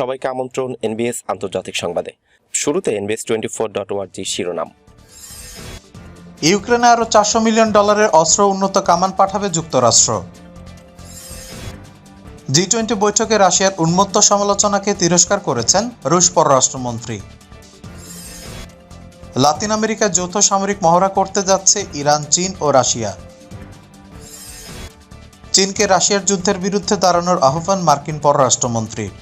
সবাইকে আমন্ত্রণ এনবিএস আন্তর্জাতিক সংবাদে। শুরুতে NBS twenty four dot org শিরোনাম। ইউক্রেনে আরও চারশো মিলিয়ন ডলারের অস্ত্র উন্নত কামান পাঠাবে যুক্তরাষ্ট্র। জি টোয়েন্টি বৈঠকে রাশিয়ার উন্মত্ত সমালোচনাকে তিরস্কার করেছেন রুশ পররাষ্ট্রমন্ত্রী। লাতিন আমেরিকায় যৌথ সামরিক মহড়া করতে যাচ্ছে ইরান, চীন ও রাশিয়া। চীনকে রাশিয়ার যুদ্ধের বিরুদ্ধে দাঁড়ানোর আহ্বান মার্কিন পররাষ্ট্রমন্ত্রীর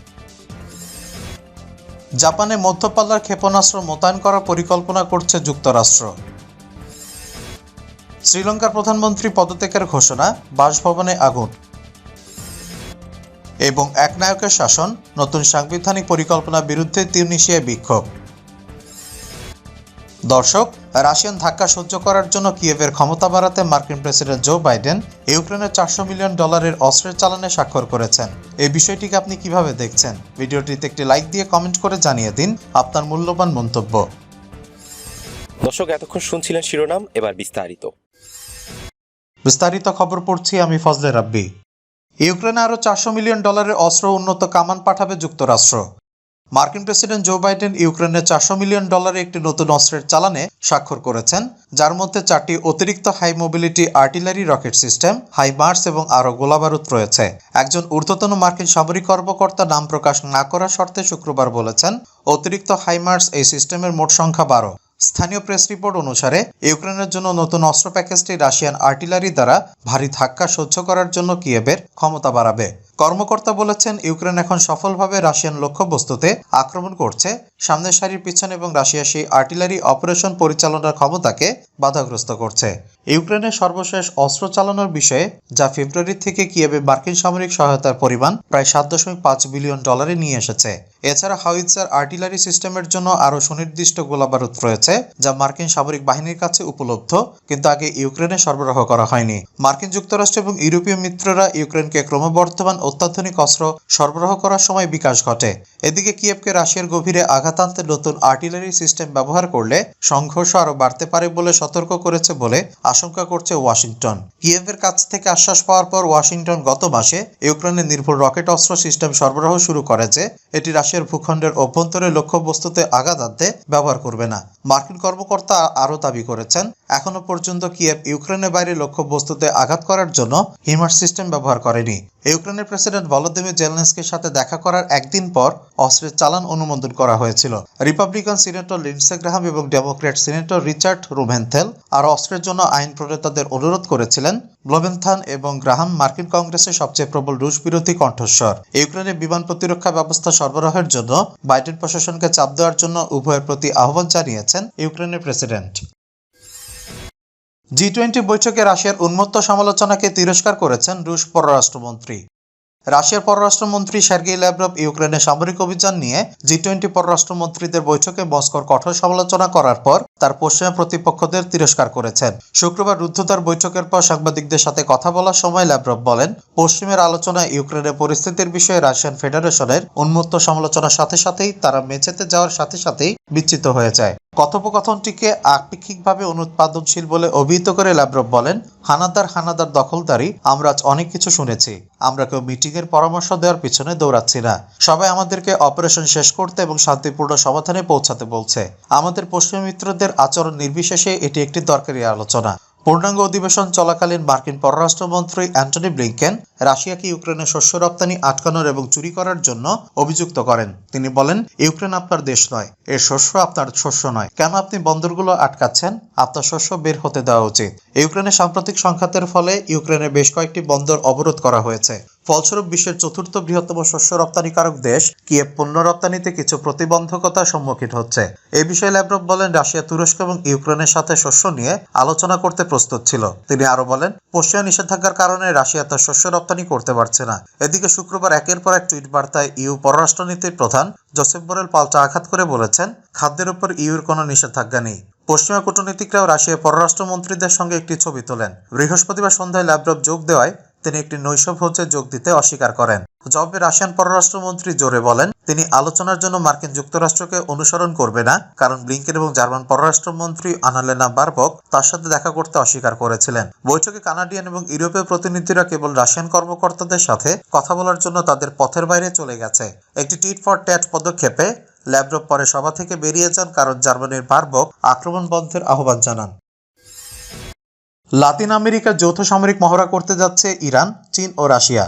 জাপানে মধ্যপাল্লার ক্ষেপণাস্ত্র মোতায়েন করার পরিকল্পনা করছে যুক্তরাষ্ট্র। শ্রীলঙ্কার প্রধানমন্ত্রী পদত্যাগের ঘোষণা, বাসভবনে আগুন। এবং একনায়কের শাসন, নতুন সাংবিধানিক পরিকল্পনার বিরুদ্ধে তিউনিশিয়ায় বিক্ষোভ। দর্শক রাশিয়ান ধাক্কা সহ্য করার জন্য কিয়েভের ক্ষমতা বাড়াতে মার্কিন প্রেসিডেন্ট জো বাইডেন ইউক্রেনের চারশো মিলিয়ন ডলারের অস্ত্রের চালানে স্বাক্ষর করেছেন। এই বিষয়টিকে আপনি কীভাবে দেখছেন? ভিডিওটিতে একটি লাইক দিয়ে কমেন্ট করে জানিয়ে দিন আপনার মূল্যবান মন্তব্য। দর্শক এতক্ষণ শুনছিলেন শিরোনাম এবার বিস্তারিত। বিস্তারিত খবর পড়ছি আমি ফজলে রাব্বি। ইউক্রেনে আরও চারশো মিলিয়ন ডলারের অস্ত্র উন্নত কামান পাঠাবে যুক্তরাষ্ট্র। মার্কিন প্রেসিডেন্ট জো বাইডেন ইউক্রেনে চারশো মিলিয়ন ডলারের একটি নতুন অস্ত্রের চালানে স্বাক্ষর করেছেন, যার মধ্যে চারটি অতিরিক্ত high mobility artillery rocket system HIMARS এবং আরও গোলাবারুদ রয়েছে। একজন ঊর্ধ্বতন মার্কিন সামরিক কর্মকর্তা নাম প্রকাশ না করার শর্তে শুক্রবার বলেছেন, অতিরিক্ত হাইমার্স এই সিস্টেমের মোট সংখ্যা বারো। স্থানীয় প্রেস রিপোর্ট অনুসারে, ইউক্রেনের জন্য নতুন অস্ত্র প্যাকেজটি রাশিয়ান আর্টিলারি দ্বারা ভারী ধাক্কা সহ্য করার জন্য কিয়েবের ক্ষমতা বাড়াবে। কর্মকর্তা বলেছেন, ইউক্রেন এখন সফলভাবে রাশিয়ান লক্ষ্যবস্তুতে আক্রমণ করছে। সামনের সারির পিছনে এবং রাশিয়া সেই আর্টিলারি অপারেশন পরিচালনার ক্ষমতাকে বাধাগ্রস্ত করছে। ইউক্রেনের সর্বশেষ অস্ত্র চালানোর বিষয়ে যা ফেব্রুয়ারি থেকে কিয়েবে মার্কিন সামরিক সহায়তার পরিমাণ প্রায় সাত দশমিক পাঁচ বিলিয়ন ডলারে নিয়ে এসেছে। এছাড়া হাউইটজার আর্টিলারি সিস্টেমের জন্য আরও সুনির্দিষ্ট গোলাবারুদ রয়েছে, যা মার্কিন সামরিক বাহিনীর কাছে উপলব্ধ, কিন্তু আগে ইউক্রেনে সরবরাহ করা হয়নি। মার্কিন যুক্তরাষ্ট্র এবং ইউরোপীয় মিত্ররা ইউক্রেনকে ক্রমবর্ধমান অত্যাধুনিক অস্ত্র সরবরাহ করার সময় বিকাশ ঘটে। এদিকে কিয়েভকে রাশিয়ার গভীরে আঘাত আনতে নতুন আর্টিলারি সিস্টেম ব্যবহার করলে সংঘর্ষ আরও বাড়তে পারে বলে সতর্ক করেছে বলে আশঙ্কা করছে ওয়াশিংটন। কিয়েভের কাছ থেকে আশ্বাস পাওয়ার পর ওয়াশিংটন গত মাসে ইউক্রেনের নির্ভুল রকেট অস্ত্র সিস্টেম সরবরাহ শুরু করেছে। এটি রাশিয়ার ভূখণ্ডের অভ্যন্তরে লক্ষ্যবস্তুতে আঘাত আনতে ব্যবহার করবে না। মার্কিন কর্মকর্তা আরও দাবি করেছেন এখনও পর্যন্ত কিয়েভ ইউক্রেনের বাইরে লক্ষ্যবস্তুতে আঘাত করার জন্য হিমার সিস্টেম ব্যবহার করেনি। ইউক্রেনের প্রেসিডেন্ট ভলোদিমির জেলেনস্কির সাথে দেখা করার একদিন পর অস্ত্রের চালান অনুমোদন করা হয়েছিল। রিপাবলিকান সিনেটর লিন্ডসে গ্রাহাম এবং ডেমোক্র্যাট সিনেটর রিচার্ড রুভেনথেল আর অস্ত্রের জন্য আইন প্রণেতাদের অনুরোধ করেছিলেন ব্লোভেনথান এবং গ্রাহাম মার্কিন কংগ্রেসের সবচেয়ে প্রবল রুশ বিরোধী কণ্ঠস্বর। ইউক্রেনের বিমান প্রতিরক্ষা ব্যবস্থা সরবরাহের জন্য বাইডেন প্রশাসনকে চাপ দেওয়ার জন্য উভয়ের প্রতি আহ্বান জানিয়েছেন ইউক্রেনের প্রেসিডেন্ট। জি টোয়েন্টি বৈঠকে রাশিয়ার উন্মত্ত সমালোচনাকে তিরস্কার করেছেন রুশ পররাষ্ট্রমন্ত্রী। রাশিয়ার পররাষ্ট্রমন্ত্রী সার্গেই ল্যাভরভ ইউক্রেনের সামরিক অভিযান নিয়ে জি টোয়েন্টি পররাষ্ট্রমন্ত্রীদের বৈঠকে মস্কোর কঠোর সমালোচনা করার পর তার পশ্চিমা প্রতিপক্ষদের তিরস্কার করেছেন। শুক্রবার রুদ্ধদ্বার বৈঠকের পর সাংবাদিকদের সাথে কথা বলার সময় ল্যাভরভ বলেন, পশ্চিমের আলোচনায় ইউক্রেনের পরিস্থিতির বিষয়ে রাশিয়ান ফেডারেশনের উন্মত্ত সমালোচনার সাথে সাথেই তারা মেঝেতে যাওয়ার সাথে সাথেই বিচ্ছিত হয়ে যায়। কথোপকথনটিকে আপেক্ষিকভাবে অনুৎপাদনশীল বলে অভিহিত করে ল্যাব্রভ বলেন, হানাদার হানাদার দখলদারি, আমরা অনেক কিছু শুনেছি। আমরা কেউ মিটিং এর পরামর্শ দেওয়ার পিছনে দৌড়াচ্ছি না। সবাই আমাদেরকে অপারেশন শেষ করতে এবং শান্তিপূর্ণ সমাধানে পৌঁছাতে বলছে। আমাদের পশ্চিম মিত্রদের আচরণ নির্বিশেষে এটি একটি দরকারি আলোচনা। পূর্ণাঙ্গ অধিবেশন চলাকালীন মার্কিন পররাষ্ট্রমন্ত্রী অ্যান্টনি ব্লিংকেন রাশিয়াকে ইউক্রেনের শস্য রপ্তানি আটকানোর এবং চুরি করার জন্য অভিযুক্ত করেন। তিনি বলেন, ইউক্রেন আপনার দেশ নয় এর শস্য আপনার শস্য নয়। কেন আপনি বন্দরগুলো আটকাচ্ছেন? আপনার শস্য বের হতে দেওয়া উচিত। ইউক্রেনের সাম্প্রতিক সংঘাতের ফলে ইউক্রেনের বেশ কয়েকটি বন্দর অবরোধ করা হয়েছে। ফলস্বরূপ, বিশ্বের চতুর্থ বৃহত্তম শস্য রপ্তানিকারক দেশ কিয়েভ পণ্য রপ্তানিতে কিছু প্রতিবন্ধকতার সম্মুখীন হচ্ছে। এ বিষয়ে ল্যাব্রভ বলেন, রাশিয়া, তুরস্ক এবং ইউক্রেনের সাথে শস্য নিয়ে আলোচনা করতে প্রস্তুত ছিল। তিনি আরও বলেন পশ্চিমা নিষেধাজ্ঞার কারণে রাশিয়া তার শস্য রপ্তানি করতে পারছে না। এদিকে শুক্রবার একের পর এক টুইট বার্তায় ইউ পররাষ্ট্রনীতির প্রধান জোসেফ বোরেল পাল্টা আঘাত করে বলেছেন, খাদ্যের উপর ইউর কোনো নিষেধাজ্ঞা নেই। পশ্চিমা কূটনীতিকরাও রাশিয়ার পররাষ্ট্রমন্ত্রীদের সঙ্গে একটি ছবি তোলেন। বৃহস্পতিবার সন্ধ্যায় ল্যাব্রভ যোগ দেওয়ায় তিনি একটি নৈশ ভোজে যোগ দিতে অস্বীকার করেন। জবাবে রাশিয়ান পররাষ্ট্রমন্ত্রী জোরে বলেন, তিনি আলোচনার জন্য মার্কিন যুক্তরাষ্ট্রকে অনুসরণ করবে না, কারণ ব্লিংকেন এবং জার্মান পররাষ্ট্রমন্ত্রী আনালেনা বারবক তার সাথে দেখা করতে অস্বীকার করেছিলেন। বৈঠকে কানাডিয়ান এবং ইউরোপীয় প্রতিনিধিরা কেবল রাশিয়ান কর্মকর্তাদের সাথে কথা বলার জন্য তাদের পথের বাইরে চলে গেছে। একটি টিট ফর ট্যাট পদক্ষেপে ল্যাবরব পরে সভা থেকে বেরিয়ে যান, কারণ জার্মানির বারবক আক্রমণ বন্ধের আহ্বান জানান। লাতিন আমেরিকার যৌথ সামরিক মহড়া করতে যাচ্ছে ইরান, চীন ও রাশিয়া।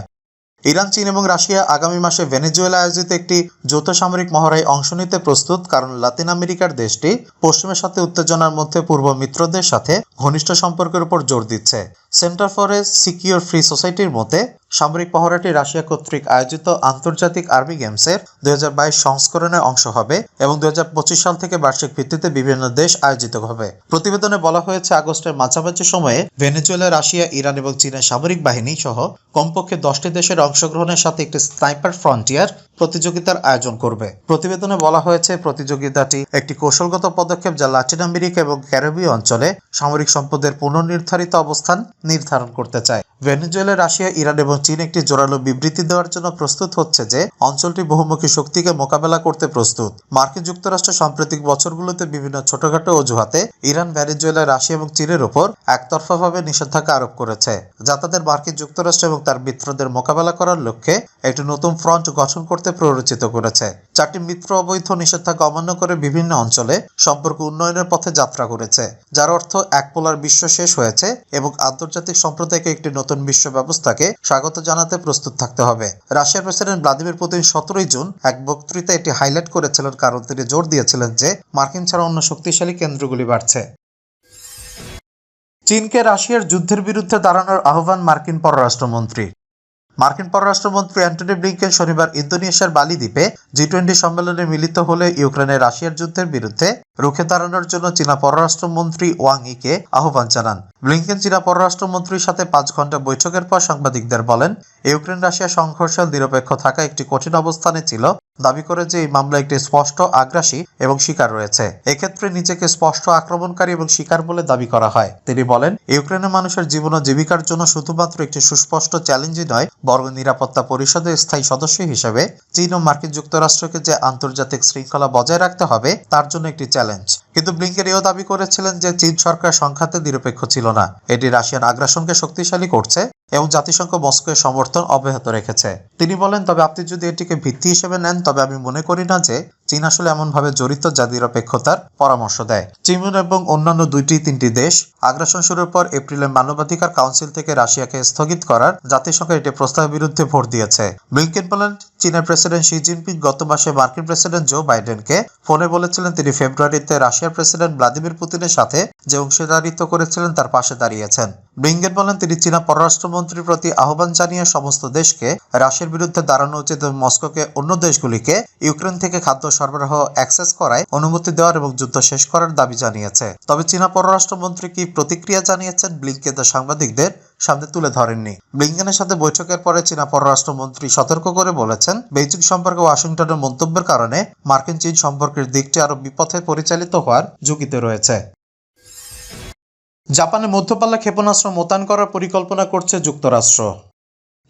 ইরান, চীন এবং রাশিয়া আগামী মাসে ভেনেজুয়েলা আয়োজিত একটি যৌথ সামরিক মহড়ায় অংশ নিতে প্রস্তুত, কারণ লাতিন আমেরিকার দেশটি পশ্চিমের সাথে উত্তেজনার মধ্যে পূর্ব মিত্রদের সাথে ঘনিষ্ঠ সম্পর্কের উপর জোর দিচ্ছে। Center for a Secure Free সোসাইটির মতে সামরিক পহরাটি রাশিয়া কর্তৃক আয়োজিত আন্তর্জাতিক আর্মি গেমসের দুই সংস্করণে অংশ হবে এবং দুই হাজার পঁচিশ সাল থেকে বার্ষিক ভিত্তিতে বিভিন্ন দেশ আয়োজিত হবে। প্রতিবেদনে বলা হয়েছে, আগস্টের মাঝামাঝি সময়ে ভেনেজুয়েলা, রাশিয়া, ইরান এবং চীনের সামরিক বাহিনী সহ কমপক্ষে দশটি দেশের অংশগ্রহণের সাথে একটি স্নাইপার ফ্রন্টিয়ার প্রতিযোগিতার আয়োজন করবে। প্রতিবেদনে বলা হয়েছে, প্রতিযোগিতাটি একটি কৌশলগত পদক্ষেপ যা লাতিন আমেরিকা এবং ক্যারিবীয় অঞ্চলে সামরিক সম্পদের পুনর্নির্ধারিত অবস্থান নির্ধারণ করতে চায়। ভেনেজুয়েলা, রাশিয়া, ইরান এবং চীন একটি জোরালো বিবৃতি দেওয়ার জন্য প্রস্তুত হচ্ছে যে অঞ্চলটি বহুমুখী শক্তিকে মোকাবেলা করতে প্রস্তুত। মার্কিন যুক্তরাষ্ট্র সাম্প্রতিক বছরগুলোতে বিভিন্ন ছোটখাটো অজুহাতে ইরান, ভেনেজুয়েলা, রাশিয়া এবং চীনের উপর একতরফাভাবে নিষেধাজ্ঞা আরোপ করেছে, যা তাদের মার্কিন যুক্তরাষ্ট্র এবং তার মিত্রদের মোকাবেলা করার লক্ষ্যে একটি নতুন ফ্রন্ট গঠন করতে প্ররোচিত করেছে। চারটি মিত্র অবৈধ নিষেধাজ্ঞা অমান্য করে বিভিন্ন অঞ্চলে সম্পর্ক উন্নয়নের পথে যাত্রা করেছে, যার অর্থ এক পোলার বিশ্ব শেষ হয়েছে এবং আন্তর্জাতিক সম্প্রদায়কে একটি নতুন বিশ্ব ব্যবস্থাকে স্বাগত জানাতে প্রস্তুত থাকতে হবে। রাশিয়ার প্রেসিডেন্ট ভ্লাদিমির পুতিন সতেরোই জুন এক বক্তৃতা এটি হাইলাইট করেছিলেন, কারণ তিনি জোর দিয়েছিলেন যে মার্কিন ছাড়া অন্য শক্তিশালী কেন্দ্রগুলি বাড়ছে। চীনকে রাশিয়ার যুদ্ধের বিরুদ্ধে দাঁড়ানোর আহ্বান মার্কিন পররাষ্ট্রমন্ত্রী মার্কিন পররাষ্ট্রমন্ত্রী অ্যান্টনি ব্লিংকেন শনিবার ইন্দোনেশিয়ার বালি দ্বীপে জি টোয়েন্টি সম্মেলনে মিলিত হলে ইউক্রেনে রাশিয়ার যুদ্ধের বিরুদ্ধে রুখে দাঁড়ানোর জন্য চীনা পররাষ্ট্রমন্ত্রী ওয়াং ইকে আহ্বান জানান। ব্লিংকেন চীনা পররাষ্ট্রমন্ত্রীর সাথে পাঁচ ঘণ্টা বৈঠকের পর সাংবাদিকদের বলেন ইউক্রেন রাশিয়া সংঘর্ষে নিরপেক্ষ থাকা একটি কঠিন অবস্থানে ছিল। দাবি করে যে এই মামলা একটি স্পষ্ট আগ্রাসী এবং শিকার রয়েছে। এক্ষেত্রে নিজেকে স্পষ্ট আক্রমণকারী এবং শিকার বলে দাবি করা হয়। তিনি বলেন ইউক্রেনের মানুষের জীবন ও জীবিকার জন্য শুধুমাত্র একটি সুস্পষ্ট চ্যালেঞ্জই নয়, বরং নিরাপত্তা পরিষদের স্থায়ী সদস্য হিসেবে চীন ও মার্কিন যুক্তরাষ্ট্রকে যে আন্তর্জাতিক শৃঙ্খলা বজায় রাখতে হবে, তার জন্য একটি চ্যালেঞ্জ। কিন্তু ব্লিংকেন এও দাবি করেছিলেন যে চীন সরকার সংখ্যাতে নিরপেক্ষ ছিল না। এটি রাশিয়ান আগ্রাসনকে শক্তিশালী করছে। এবং জাতিসংঘ মস্কোর সমর্থন অব্যাহত রেখেছে। তিনি বলেন, তবে আপনি যদি এটিকে ভিত্তি হিসেবে নেন, তবে আমি মনে করি না যে চীন আসলে এমনভাবে জড়িত যা নিরপেক্ষতার পরামর্শ দেয়। চীন এবং অন্যান্য দুইটি তিনটি দেশ আগ্রাসন শুরুর পর এপ্রিলে মানবাধিকার কাউন্সিল থেকে রাশিয়াকে স্থগিত করার জাতিসংঘের এটি প্রস্তাবের বিরুদ্ধে ভোট দিয়েছে। ব্লিংকেন বলেন, চীনের প্রেসিডেন্ট শি জিনপিং গত মাসে মার্কিন প্রেসিডেন্ট জো বাইডেনকে ফোনে বলেছিলেন তিনি ফেব্রুয়ারিতে রাশিয়ার প্রেসিডেন্ট ভ্লাদিমির পুতিনের সাথে যে অংশীদারিত্ব করেছিলেন তার পাশে দাঁড়িয়েছেন। ব্লিংকেন বলেন, তিনি চীনা পররাষ্ট্রমন্ত্রীর প্রতি আহ্বান জানিয়ে সমস্ত দেশকে রাশিয়ার বিরুদ্ধে দাঁড়ানো উচিত মস্কোকে অন্য দেশগুলিকে ইউক্রেন থেকে খাদ্য সরবরাহ অ্যাক্সেস করায় অনুমতি দেওয়ার এবং যুদ্ধ শেষ করার দাবি জানিয়েছে। তবে চীনা পররাষ্ট্রমন্ত্রী কি প্রতিক্রিয়া জানিয়েছেন ব্লিংকেন সাংবাদিকদের সামনে তুলে ধরেননি। ব্লিংকেনের সাথে বৈঠকের পরে চীনা পররাষ্ট্রমন্ত্রী সতর্ক করে বলেছেন, বেইজিং সম্পর্কে ওয়াশিংটনের মন্তব্যের কারণে মার্কিন চীন সম্পর্কের দিকটি আরও বিপথে পরিচালিত হওয়ার ঝুঁকিতে রয়েছে। জাপানে মধ্যপাল্লা ক্ষেপণাস্ত্র মোতায়েন করার পরিকল্পনা করছে যুক্তরাষ্ট্র।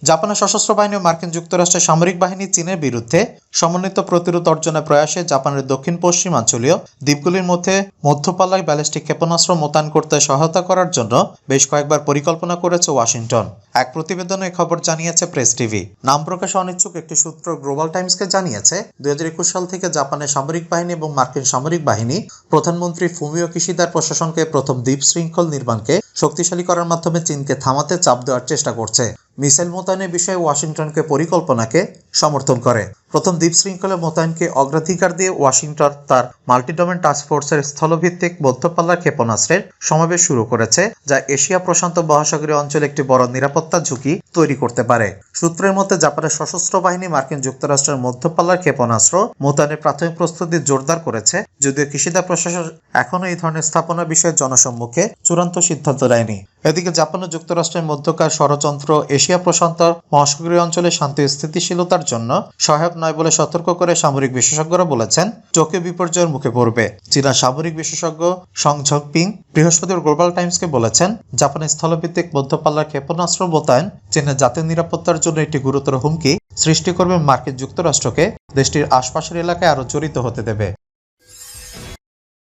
জাপানের সশস্ত্র বাহিনী ও মার্কিন যুক্তরাষ্ট্রের সামরিক বাহিনী চীনের বিরুদ্ধে সমন্বিত প্রতিরোধ অর্জনের প্রয়াসে জাপানের দক্ষিণ পশ্চিমাঞ্চলীয় দ্বীপগুলির মধ্যে মধ্যপাল্লায় ব্যালিস্টিক ক্ষেপণাস্ত্র মোতায়েন করতে সহায়তা করার জন্য বেশ কয়েকবার পরিকল্পনা করেছে ওয়াশিংটন। এক প্রতিবেদনে খবর জানিয়েছে প্রেস টিভি। নাম প্রকাশে অনিচ্ছুক একটি সূত্র গ্লোবাল টাইমসকে জানিয়েছে, দুই হাজার একুশ সাল থেকে জাপানের সামরিক বাহিনী এবং মার্কিন সামরিক বাহিনী প্রধানমন্ত্রী ফুমিও কিশিদার প্রশাসনকে প্রথম দ্বীপ শৃঙ্খল নির্মাণকে শক্তিশালী করার মাধ্যমে চীনকে থামাতে চাপ দেওয়ার চেষ্টা করছে। মিসাইল মোতায়েনের বিষয়ে ওয়াশিংটনকে পরিকল্পনাকে সমর্থন করে। প্রথম দ্বীপ শৃঙ্খলা মোতায়েনকে অগ্রাধিকার দিয়ে ওয়াশিংটন তার মাল্টিডোমেন ফোর্সের স্থলভিত্তিক মধ্যপাল্লার ক্ষেপণাস্ত্রের সমাবেশ শুরু করেছে, যা এশিয়া প্রশান্ত মহাসাগরীয় অঞ্চলে একটি বড় নিরাপত্তা ঝুঁকি তৈরি করতে পারে। সূত্রের মধ্যে জাপানের সশস্ত্র বাহিনী মার্কিন যুক্তরাষ্ট্রের মধ্যপাল্লার ক্ষেপণাস্ত্র মোতায়েনের প্রাথমিক প্রস্তুতি জোরদার করেছে, যদিও কৃষিদা প্রশাসন এখনও এই ধরনের স্থাপনা বিষয়ে জনসম্মুখে চূড়ান্ত সিদ্ধান্ত নেয়নি। এদিকে জাপান ও যুক্তরাষ্ট্রের মধ্যকার ষড়যন্ত্র এশিয়া প্রশান্ত মহাসাগরীয় অঞ্চলে শান্তি স্থিতিশীলতার জন্য সহায়ক নয় বলে সতর্ক করে সামরিক বিশেষজ্ঞরা বলেছেন, টোকিও বিপর্যয়ের মুখে পড়বে। চীনা সামরিক বিশেষজ্ঞ সং ঝকপিং বৃহস্পতিবার গ্লোবাল টাইমসকে বলেছেন, জাপানের স্থলভিত্তিক মধ্যপাল্লার ক্ষেপণাস্ত্র মোতায়েন চীনের জাতীয় নিরাপত্তার জন্য একটি গুরুতর হুমকি সৃষ্টি করবে মার্কিন যুক্তরাষ্ট্রকে। দেশটির আশপাশের এলাকায় আরও জড়িত হতে দেবে।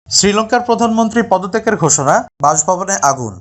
শ্রীলঙ্কার প্রধানমন্ত্রী পদত্যাগের ঘোষণা বাসভবনে আগুন।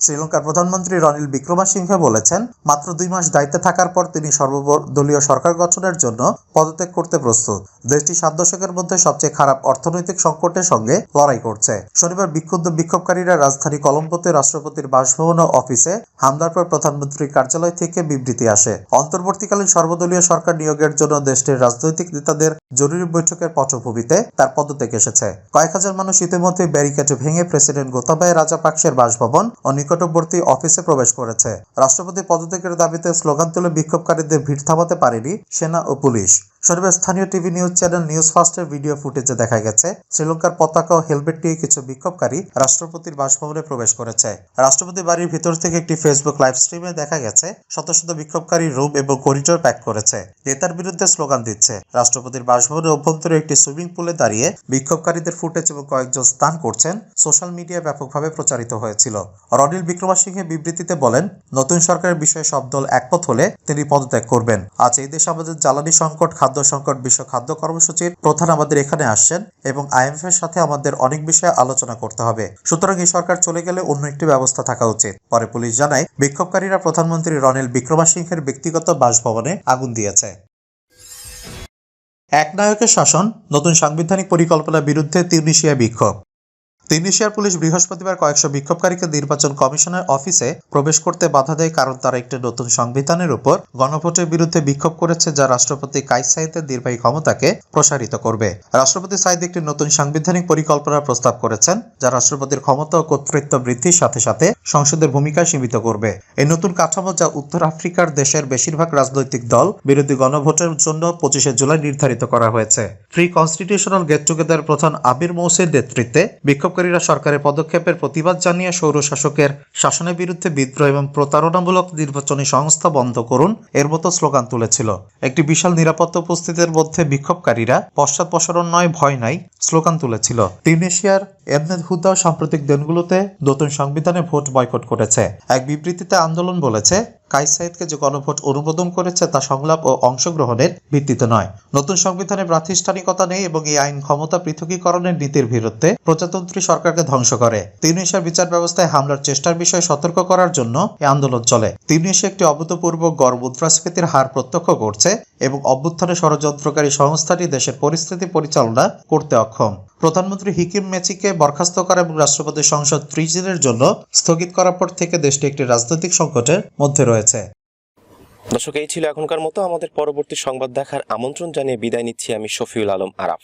শ্রীলঙ্কার প্রধানমন্ত্রী রনিল বিক্রমাসিংহে বলেছেন, মাত্র দুই মাস দায়িত্বে থাকার পর তিনি সর্বদলীয় সরকার গঠনের জন্য পদত্যাগ করতে প্রস্তুত। দেশটি সাত দশকের মধ্যে সবচেয়ে খারাপ অর্থনৈতিক সংকটের সঙ্গে লড়াই করছে। শনিবার বিক্ষুব্ধ বিক্ষোভকারীরা রাজধানী কলম্বোতে রাষ্ট্রপতির বাসভবন অফিসে হামলার পর প্রধানমন্ত্রীর কার্যালয় থেকে বিবৃতি আসে। অন্তর্বর্তীকালীন সর্বদলীয় সরকার নিয়োগের জন্য দেশটির রাজনৈতিক নেতাদের জরুরি বৈঠকের পটভূমিতে তার পদত্যাগ এসেছে। কয়েক হাজার মানুষ ইতিমধ্যে ব্যারিকেড ভেঙে প্রেসিডেন্ট গোতাবায় রাজাপাকসের বাসভবন ও নিকটবর্তী অফিসে প্রবেশ করেছে। রাষ্ট্রপতি পদত্যাগের দাবিতে স্লোগান তুলে বিক্ষোভকারীদের ভিড় থামাতে পারেনি সেনা ও পুলিশ। শনিবার স্থানীয় টিভি নিউজ চ্যানেল নিউজ ফার্স্টের ভিডিও ফুটেজে দেখা গেছে। শ্রীলঙ্কার পতাকা ও হেলমেট নিয়ে কিছু বিক্ষোভকারী রাষ্ট্রপতির বাসভবনে প্রবেশ করেছে। রাষ্ট্রপতি বাড়ির ভিতর থেকে একটি ফেসবুক লাইভ স্ট্রিমে দেখা গেছে, শত শত বিক্ষোভকারী রুম এবং করিডোর প্যাক করেছে। নেতার বিরুদ্ধে স্লোগান দিচ্ছে। রাষ্ট্রপতির বাসভবনের অভ্যন্তরে একটি সুইমিং পুলে দাঁড়িয়ে বিক্ষোভকারীদের ফুটেজ এবং কয়েকজন স্থান করছেন। সোশ্যাল মিডিয়ায় ব্যাপকভাবে প্রচারিত হয়েছিল। রনিল বিক্রমাসিংহে বিবৃতিতে বলেন, নতুন সরকারের বিষয়ে সব দল একমত হলে তিনি পদত্যাগ করবেন। আজ এই দেশে আমাদের জ্বালানি সংকট, খাদ্য সংকট বিশ্ব খাদ্য কর্মসূচির প্রধান আমাদের এখানে আসছেন এবং আইএমএফ এর সাথে আমাদের অনেক বিষয়ে আলোচনা করতে হবে। সুতরাং এই সরকার চলে গেলে অন্য একটি ব্যবস্থা থাকা উচিত। পরে পুলিশ জানায়, বিক্ষোভকারীরা প্রধানমন্ত্রী রনিল বিক্রমাসিংহের ব্যক্তিগত বাসভবনে আগুন দিয়েছে। এক নায়কের শাসন, নতুন সাংবিধানিক পরিকল্পনার বিরুদ্ধে তিউনিশিয়া বিক্ষোভ। তিউনিশিয়ার পুলিশ বৃহস্পতিবার কয়েকশো বিক্ষোভকারীকে নির্বাচন কমিশনের অফিসে প্রবেশ করতে বাধা দেয় কারণ তারা একটি নতুন সংবিধানের উপর গণভোটের বিরুদ্ধে বিক্ষোভ করেছে যা রাষ্ট্রপতি কাইস সাইদের নির্বাহী ক্ষমতাকে প্রসারিত করবে। রাষ্ট্রপতি সাইদ একটি নতুন সাংবিধানিক পরিকল্পনার প্রস্তাব করেছেন, যা রাষ্ট্রপতির ক্ষমতা ও কর্তৃত্ব বৃদ্ধির সাথে সাথে সংসদের ভূমিকা সীমিত করবে। এই নতুন কাঠামো যা উত্তর আফ্রিকার দেশের বেশিরভাগ রাজনৈতিক দল বিরোধী গণভোটের জন্য পঁচিশে জুলাই নির্ধারিত করা হয়েছে। ফ্রি কনস্টিটিউশনাল গেট টুগেদার প্রধান আবির মৌসের নেতৃত্বে বিক্ষোভকারীরা সরকারের পদক্ষেপের প্রতিবাদ জানিয়ে সৌর শাসকের শাসনের বিরুদ্ধে বিদ্রোহ এবং প্রতারণামূলক নির্বাচনী সংস্থা বন্ধ করুন এর মতো স্লোগান তুলেছিল। একটি বিশাল নিরাপত্তা উপস্থিতির মধ্যে বিক্ষোভকারীরা পশ্চাৎপসরণ নয়, ভয় নাই, স্লোগান তুলেছিল। তিউনেশিয়ার এমনেদ হুদা সাম্প্রতিক দিনগুলোতে নতুন সংবিধানে ভোট বয়কট করেছে। এক বিবৃতিতে আন্দোলন বলেছে কাইস সাইদকে যে গণভোট অনুমোদন করেছে তা সংলাপ ও অংশগ্রহণের ভিত্তিতে নয়। নতুন সংবিধানে প্রাতিষ্ঠানিকতা নেই এবং এই আইন ক্ষমতা পৃথকীকরণের নীতির বিরুদ্ধে প্রজাতন্ত্রী সরকারকে ধ্বংস করে। তিউনিশিয়ার বিচার ব্যবস্থায় হামলার চেষ্টার বিষয়ে সতর্ক করার জন্য এই আন্দোলন চলে। তিউনিশিয়া একটি অভূতপূর্ব গড় মুদ্রাস্ফীতির হার প্রত্যক্ষ করছে এবং অভ্যুত্থানে ষড়যন্ত্রকারী সংস্থাটি দেশের পরিস্থিতি পরিচালনা করতে অক্ষম। প্রধানমন্ত্রী হিকিম মেচিকে বরখাস্ত করা এবং রাষ্ট্রপতি সংসদ ত্রিশ দিনের জন্য স্থগিত করার পর থেকে দেশটি একটি রাজনৈতিক সংকটের মধ্যে রয়েছে। দর্শক, এই ছিল এখনকার মতো। আমাদের পরবর্তী সংবাদ দেখার আমন্ত্রণ জানিয়ে বিদায় নিচ্ছি আমি শফিউল আলম আরাফ।